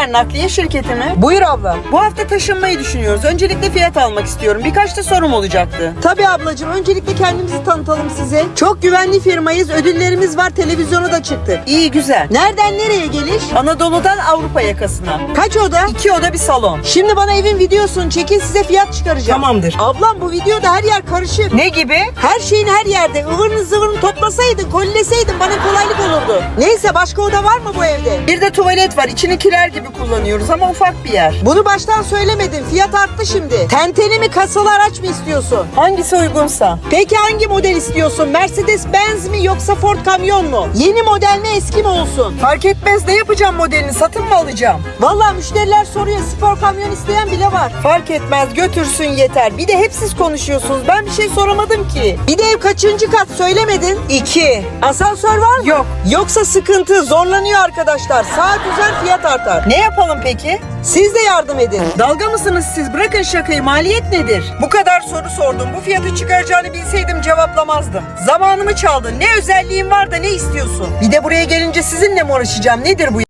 Soner Nakliye Şirketi mi? Buyur abla. Bu hafta taşınmayı düşünüyoruz. Öncelikle fiyat almak istiyorum. Birkaç da sorum olacaktı. Tabii ablacığım öncelikle kendimizi tanıtalım size. Çok güvenli firmayız. Ödüllerimiz var. Televizyona da çıktık. İyi güzel. Nereden nereye geliş? Anadolu'dan Avrupa yakasına. Kaç oda? İki oda bir salon. Şimdi bana evin videosunu çekin size fiyat çıkaracağım. Tamamdır. Ablam bu videoda her yer karışık. Ne gibi? Her şeyin her yerde ıvırını zıvırını toplasaydın, kolileseydin bana kolaylık olurdu. Neyse başka oda var mı bu evde? Bir de tuvalet var. İçini kiler gibi kullanıyoruz ama ufak bir yer. Bunu baştan söylemedin. Fiyat arttı şimdi. Tenteli mi kasalı araç mı istiyorsun? Hangisi uygunsa. Peki hangi model istiyorsun? Mercedes Benz mi yoksa Ford kamyon mu? Yeni model mi eski mi olsun? Fark etmez ne yapacağım modelini satın mı alacağım? Vallahi müşteriler soruyor spor kamyon isteyen bile var. Fark etmez götürsün yeter. Bir de hep siz konuşuyorsunuz. Ben bir şey soramadım ki. Bir de ev kaçıncı kat söylemedin? İki. Asansör var mı? Yok. Yoksa sıkıntı zorlanıyor arkadaşlar. Saat üzer fiyat artar. Ne yapalım peki? Siz de yardım edin. Dalga mısınız siz? Bırakın şakayı. Maliyet nedir? Bu kadar soru sordum. Bu fiyatı çıkaracağını bilseydim cevaplamazdım. Zamanımı çaldın. Ne özelliğin var da ne istiyorsun? Bir de buraya gelince sizinle mi uğraşacağım? Nedir bu?